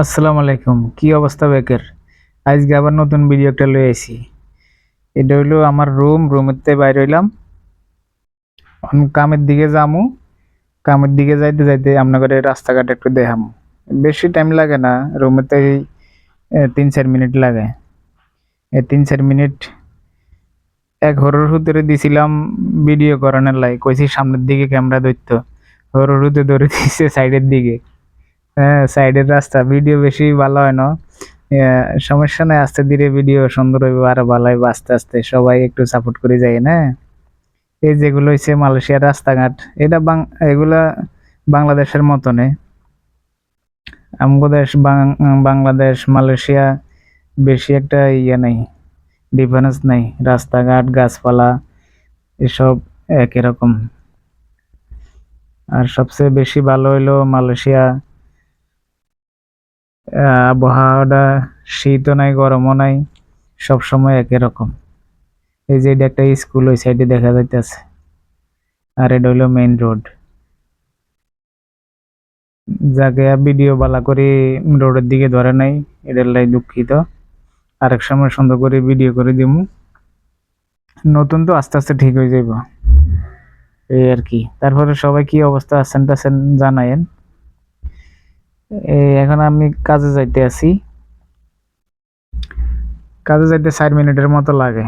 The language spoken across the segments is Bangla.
আসসালামু আলাইকুম। কি অবস্থা বেকের? আজকে আবার নতুন ভিডিও একটা লয়ে আইছি। এটা হইল আমার রুম থেকে বাইরে হইলাম। কামের দিকে যামু। কামের দিকে যাইতে যাইতে আপনাদের রাস্তাঘাট একটু দেখাম। বেশি টাইম লাগে না থেকে তিন চার মিনিট লাগে। এই তিন চার মিনিট এক হরর হুতরে দিছিলাম ভিডিও করানোর লাই। কইছি সামনের দিকে ক্যামেরা ধরতো। হরর হুতে ধরে দিছে সাইডের দিকে। হ্যাঁ সাইডের রাস্তা। ভিডিও বেশি ভালো হয় না। সমস্যা নাই, আস্তে ধীরে ভিডিও সুন্দর হইব, আরও ভালো হইব, আস্তে আস্তে সবাই একটু সাপোর্ট করে যায়, না? এই যেগুলো হচ্ছে মালয়েশিয়ার রাস্তাঘাট, এটা এগুলা বাংলাদেশের মতনে। আমগো দেশ বাংলাদেশ, মালয়েশিয়া বেশি একটা ইয়ে নেই ডিফারেন্স নেই। রাস্তাঘাট, গাছপালা, এসব একই রকম। আর সবচেয়ে বেশি ভালো হইল মালয়েশিয়া। আবহাওয়াটা শীতও নাই, গরমও নাই সব সময় একই রকম। এই যে এটা একটা স্কুল, ওই সাইডে দেখা যাইতেছে। আর এটা হইল মেইন রোড যাকে ভিডিও বালা করে রোডের দিকে ধরে নাই এটার লাই দুঃখিত। আরেক সময় সুন্দর করে ভিডিও করে দিব নতুন তো আস্তে আস্তে ঠিক হয়ে যাইব। এই আর কি। তারপরে সবাই কি অবস্থা আছেন টাছেন জানায়েন। এখন আমি কাজে যাইতে আছি। কাজে যাইতে চার মিনিটের মতো লাগে।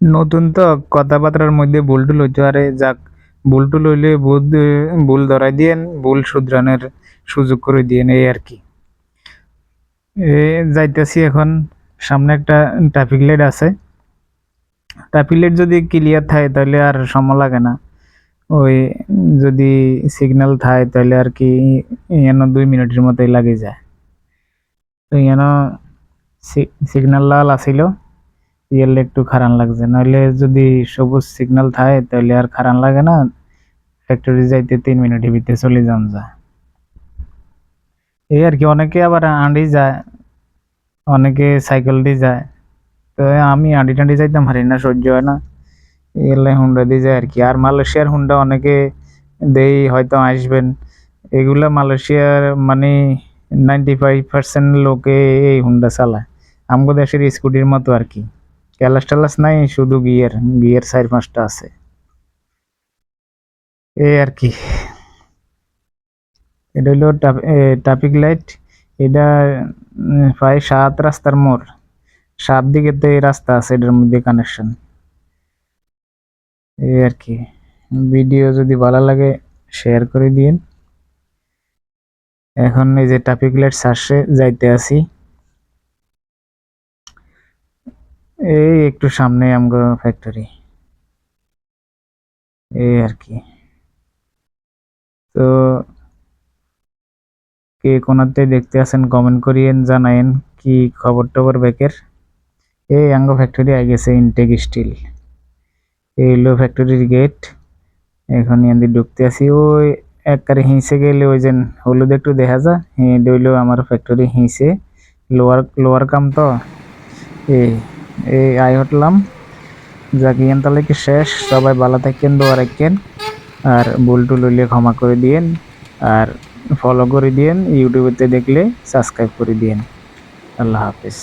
নতুন তো কথাবার্তার মধ্যে ভুল টুল হইতে। পারে যাক, ভুল টুল হইলে ভুল ধরাই দিয়েন, ভুল শুধরানোর সুযোগ করে দিয়েন এই আর কি। এ, যাইতেছি এখন। সামনে একটা ট্রাফিক লাইট আছে। ট্রাফিক লাইট যদি ক্লিয়ার থাকে তাহলে আর সময় লাগে না। ওই যদি সিগন্যাল থাকে তাহলে আর কি যেন দুই মিনিটের মতোই লাগে যায়। তো যেন সিগন্যাল লাল আসিল, ইয়েলে একটু খারান লাগছে। নইলে যদি সবুজ সিগন্যাল থাকে তাহলে আর খারান লাগে না ফ্যাক্টরি যাইতে তিন মিনিটের ভিতরে চলে যান যায়। এই আর কি অনেকে আবার আন্ডি যায়, অনেকে সাইকেল দিয়ে যায়। তো আমি আন্ডি টান্ডি যাইতাম পারি না, সহ্য হয় না। এলে হুন্ডা দিয়ে যায় আর কি আর মালয়েশিয়ার হুন্ডা অনেকে দেই, হয়তো আসবেন। এগুলা মালয়েশিয়ার মানে নাইনটি ফাইভ পার্সেন্ট লোকে এই হুন্ডা চালায়। আমগো দেশের স্কুটির মতো আর কি ক্যালাস টালাস নাই, শুধু গিয়ার গিয়ার চার পাঁচটা আছে। এই আর কি এটা হলো ট্রাফিক লাইট। এটা প্রায় সাত রাস্তার মোড়। সাত দিকে তো এই রাস্তা আছে, এটার মধ্যে কানেকশন এই আর কি। ভিডিও যদি ভালো লাগে শেয়ার করে দিন এখন এই যে ট্রাফিক লাইট সার্সে যাইতে আছি এই একটু সামনে আমগো ফ্যাক্টরি এই আর কি। তো কে কোনাতে দেখতে আছেন কমেন্ট করিয়েন, জানায়েন কি খবর টবর ব্যাকের এই আঙ্গ ফ্যাক্টরি আই গেছে ইনটেক স্টিল এই হলো ফ্যাক্টরির গেট এখন ইয়ান্দি ঢুকতে আছি ওই একবারে হিঁচে গেলে ওই যে হলুদ একটু দেখা যায়। হ্যাঁ হইল আমার ফ্যাক্টরি হিঁচে। লোয়ার লোয়ার কাম তো। এই এই আই হটলাম। যাকে, ইয়ান তাহলে কি শেষ? সবাই ভালো থাকেন, দোয়া রাখেন। আর ভুল টুল হইলে ক্ষমা করে দিয়েন। আর ফলো করে দিয়েন। ইউটিউবেতে দেখলে সাবস্ক্রাইব করে দিয়েন। আল্লাহ হাফেজ।